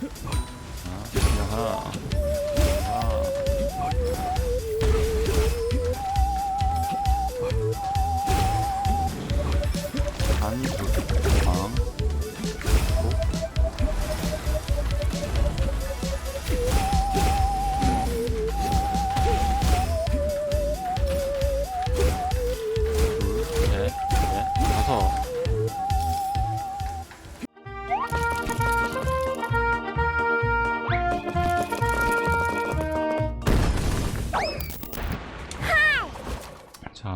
야하. 한,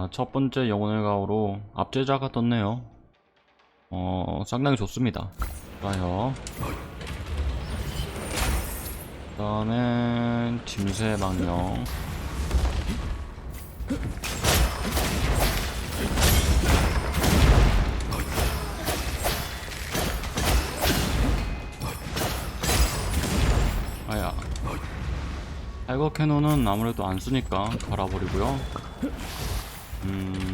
자, 첫 번째 영혼의 가오로 압제자가 떴네요. 어, 상당히 좋습니다. 좋아요. 그 다음에 짐새 망령. 아야. 타이거 캐논은 아무래도 안 쓰니까 갈아버리고요.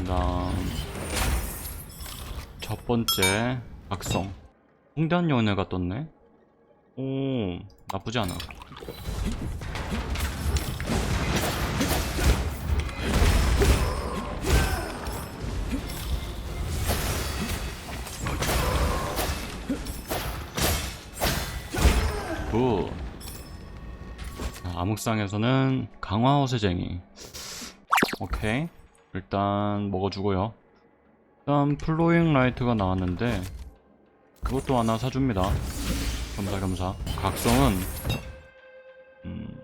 음, 다음 첫 번째 악성 홍단 연애가 떴네. 오, 나쁘지 않아. 굿. 자, 암흑상에서는 강화 허세쟁이. 오케이. 일단 먹어주고요. 일단 플로잉 라이트가 나왔는데 그것도 하나 사줍니다. 겸사겸사. 각성은 음,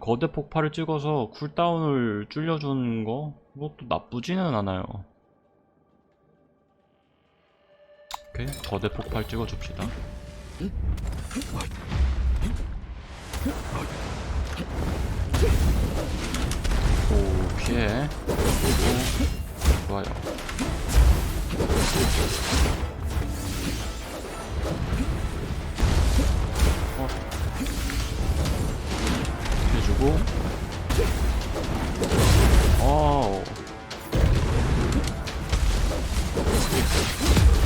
거대 폭발을 찍어서 쿨다운을 줄여주는 거 그것도 나쁘지는 않아요. 오케이 거대 폭발 찍어줍시다. 오 피해. 그리고 좋아요. 어. 해주고. 어.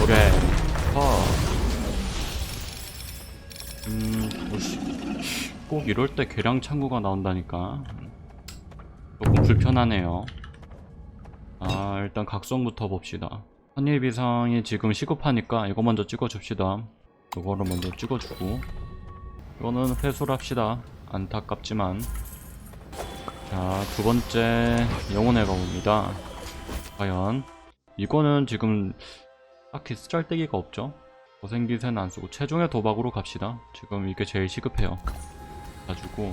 오케이. 어. 음, 오씨. 꼭 이럴 때 계량 창구가 나온다니까. 불편하네요. 아, 일단 각성부터 봅시다. 한일 비상이 지금 시급하니까 이거 먼저 찍어줍시다. 이거를 먼저 찍어주고. 이거는 회수를 합시다. 안타깝지만. 자, 두 번째 영혼의 가 옵니다. 과연. 이거는 지금 딱히 쓰잘데기가 없죠? 고생기세는 안 쓰고 최종의 도박으로 갑시다. 지금 이게 제일 시급해요. 가지고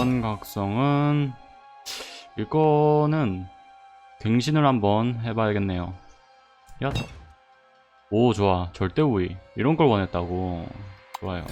이번 각성은 이거는 갱신을 한번 해봐야겠네요. 야. 오 좋아 절대 우위 이런 걸 원했다고 좋아요.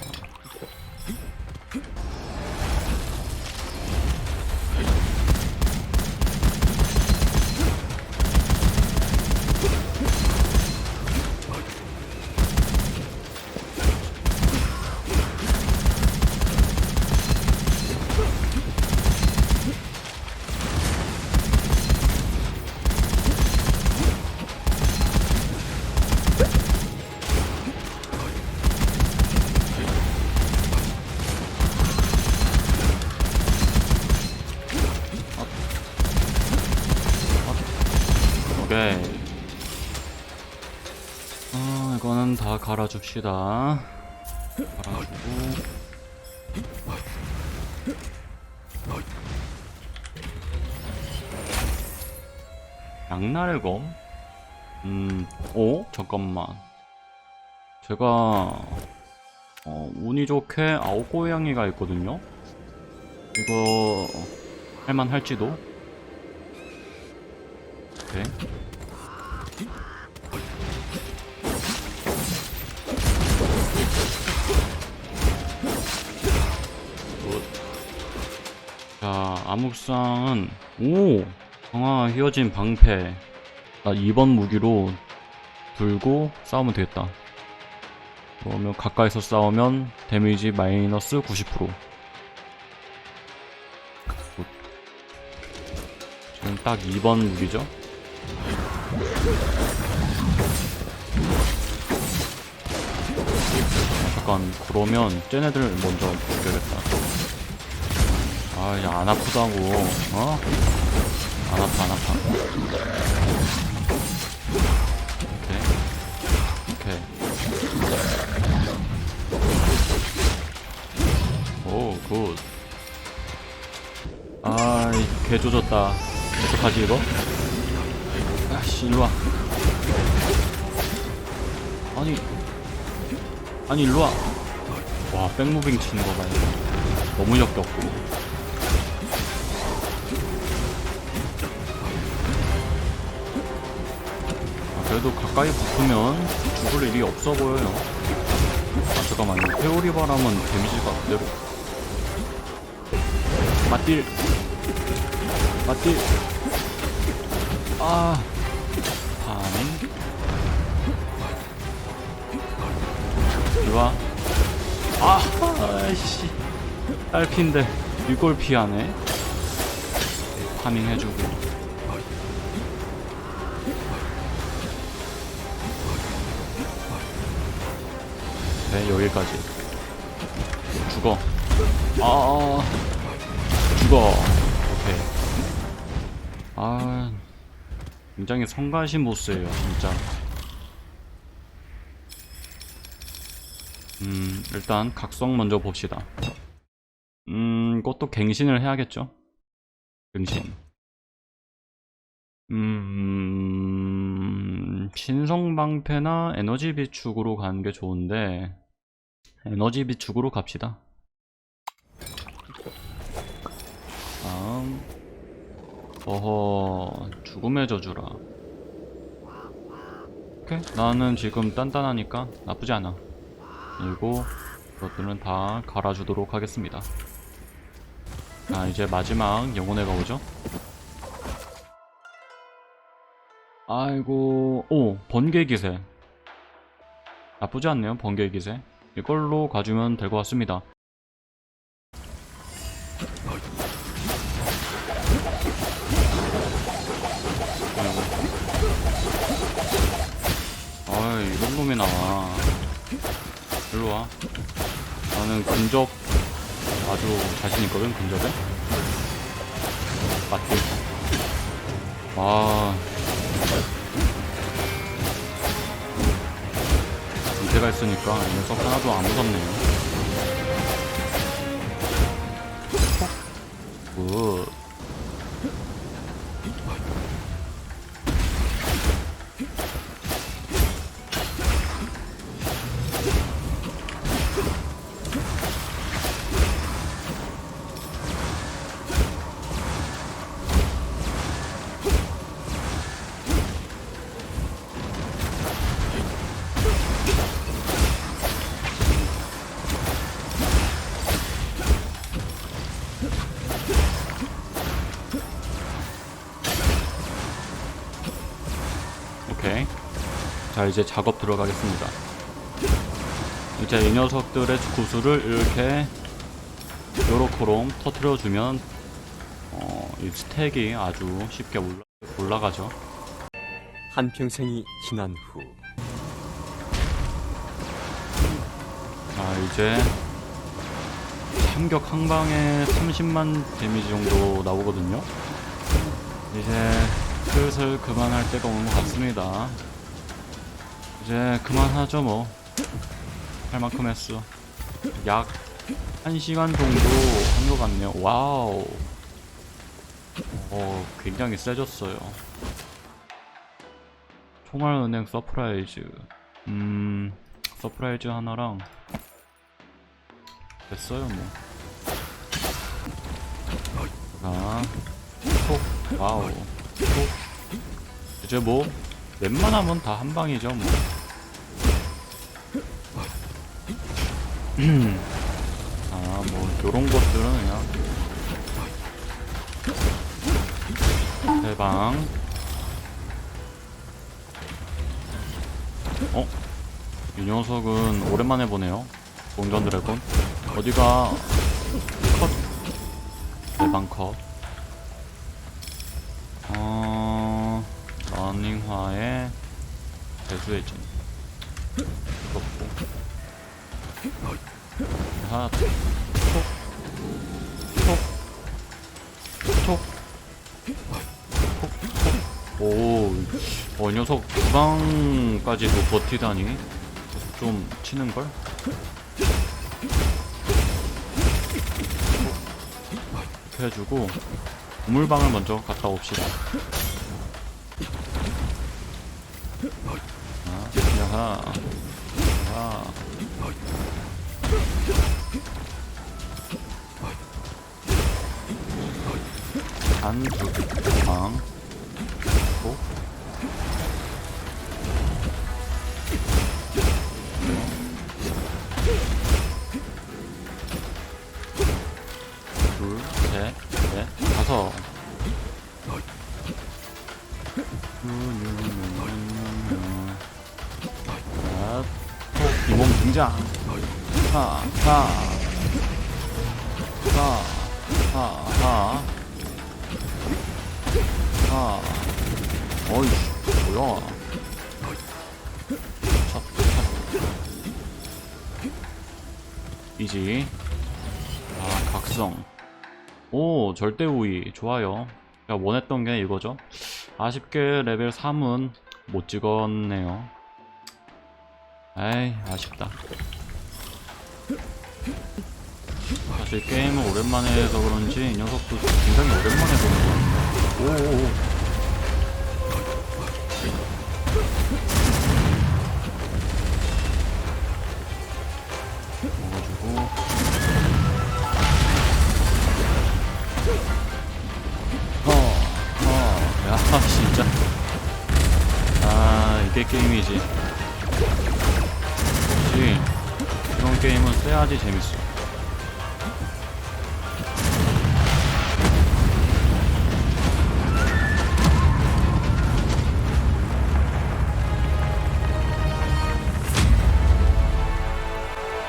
갈아줍시다. 갈아주고. 양날검? 음, 오? 잠깐만. 제가 어, 운이 좋게 아오고양이가 있거든요? 이거 할만할지도? 오케이. 암흑상은, 오! 강화 휘어진 방패. 나 2번 무기로 들고 싸우면 되겠다. 그러면 가까이서 싸우면 데미지 마이너스 90%. 굿. 지금 딱 2번 무기죠? 잠깐, 그러면 쟤네들 먼저 죽여야겠다. 아, 야, 안 아프다고, 어? 안 아파, 안 아파. 오케이. 오케이. 개 조졌다. 어떡하지, 이거? 아씨, 일로와. 아니. 아니, 일로와. 와, 백무빙 치는 거 봐요. 너무 역겹고. 그래도 가까이 붙으면 죽을 일이 없어 보여요. 아, 잠깐만요. 회오리 바람은 데미지가 그대로. 맞딜. 맞딜. 아. 파밍. 이리와. 아, 아이씨. 딸핀데 이걸 피하네. 파밍 해주고. 네, 여기까지. 죽어. 아, 죽어. 오케이. 아, 굉장히 성가신 보스예요, 진짜. 음, 일단 각성 먼저 봅시다. 음, 이것도 갱신을 해야겠죠? 갱신. 음, 신성방패나 에너지 비축으로 가는 게 좋은데, 에너지 비축으로 갑시다. 다음, 어허, 죽음의 저주라. 오케이, 나는 지금 단단하니까 나쁘지 않아. 그리고 그것들은 다 갈아주도록 하겠습니다. 자, 이제 마지막 영혼의 가 오죠? 아이고, 오, 번개 기세. 나쁘지 않네요, 번개 기세. 이걸로 가주면 될 것 같습니다. 아이, 이런 놈이 나와. 일로 와. 나는 근접 아주 자신 있거든, 근접에. 맞지? 와. 밑에가 있으니까 이 녀석 하나도 안 무섭네요. 굿. 오케이. 자, 이제 작업 들어가겠습니다. 이제 이 녀석들의 구슬을 이렇게 요렇게롬 터트려주면 어, 이 스택이 아주 쉽게 올라, 올라가죠. 한평생이 지난 후 자, 이제 참격 한 방에 30만 데미지 정도 나오거든요. 이제 슬슬 그만할 때가 온것 같습니다. 이제 그만하죠 뭐. 할 만큼 했어. 약 1시간 정도 한 것 같네요. 와우. 어, 굉장히 세졌어요. 총알은행 서프라이즈 음 서프라이즈 하나랑 됐어요 뭐 아, 톡, 와우, 톡. 이제 뭐, 웬만하면 다 한 방이죠, 뭐. 아, 뭐, 요런 것들은 그냥. 대방. 어? 이 녀석은 오랜만에 보네요. 공전 드래곤. 어디가, 컷. 대방 컷. 어, 러닝화에 대수의 진. 이것고. 하나, 톡, 톡, 톡, 톡, 톡. 오, 어, 이 녀석 두 방까지도 버티다니. 좀 치는걸? 이렇게 해주고, 우물방을 먼저 갔다 옵시다. 아, 하나. 한두 방, 또. 둘, 셋, 넷, 다섯. 등장. 하, 하. 하, 하, 하. 하. 어이씨, 뭐야. 찹, 찹. 이지. 아, 각성. 오, 절대 우위. 좋아요. 제가 원했던 게 이거죠. 아쉽게 레벨 3은 못 찍었네요. 에이, 아쉽다. 사실 게임을 오랜만에 해서 그런지 이 녀석도 굉장히 오랜만에 보는 것 같아요. 오오오. 먹어주고. 어, 어, 야, 진짜. 아, 이게 게임이지. 게임은 써야지 재밌어.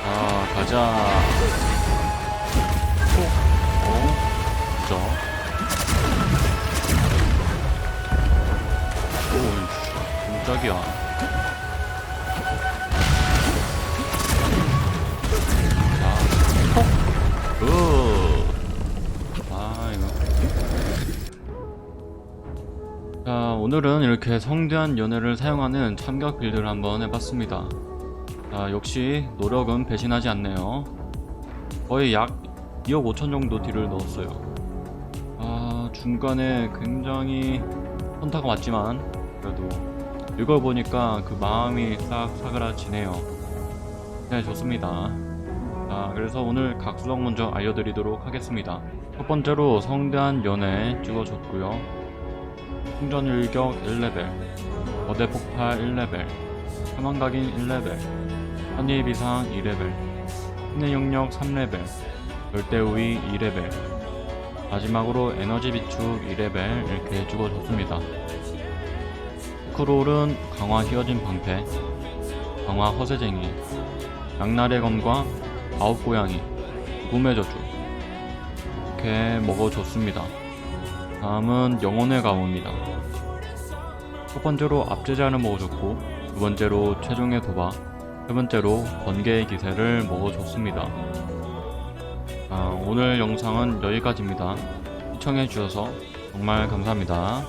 아, 가자. 톡. 어? 오, 깜짝이야. 오늘은 이렇게 성대한 연애를 사용하는 참격 빌드를 한번 해봤습니다. 자, 역시 노력은 배신하지 않네요. 거의 약 2억 5천 정도 딜을 넣었어요. 아, 중간에 굉장히 현타가 왔지만, 그래도 읽어보니까 그 마음이 싹 사그라지네요. 네, 좋습니다. 자, 그래서 오늘 각수성 먼저 알려드리도록 하겠습니다. 첫 번째로 성대한 연애 찍어줬고요. 충전 일격 1레벨, 거대 폭발 1레벨, 사망각인 1레벨, 선의 비상 2레벨, 힘의 영역 3레벨, 절대우위 2레벨, 마지막으로 에너지 비축 2레벨 이렇게 찍어줬습니다. 크롤은 강화 휘어진 방패, 강화 허세쟁이, 양날의 검과 아홉 고양이, 꿈의 저주 이렇게 먹어줬습니다. 다음은 영혼의 가호입니다. 첫 번째로 압제자를 먹어줬고 두 번째로 최종의 도박 세 번째로 번개의 기세를 먹어줬습니다. 아, 오늘 영상은 여기까지입니다. 시청해주셔서 정말 감사합니다.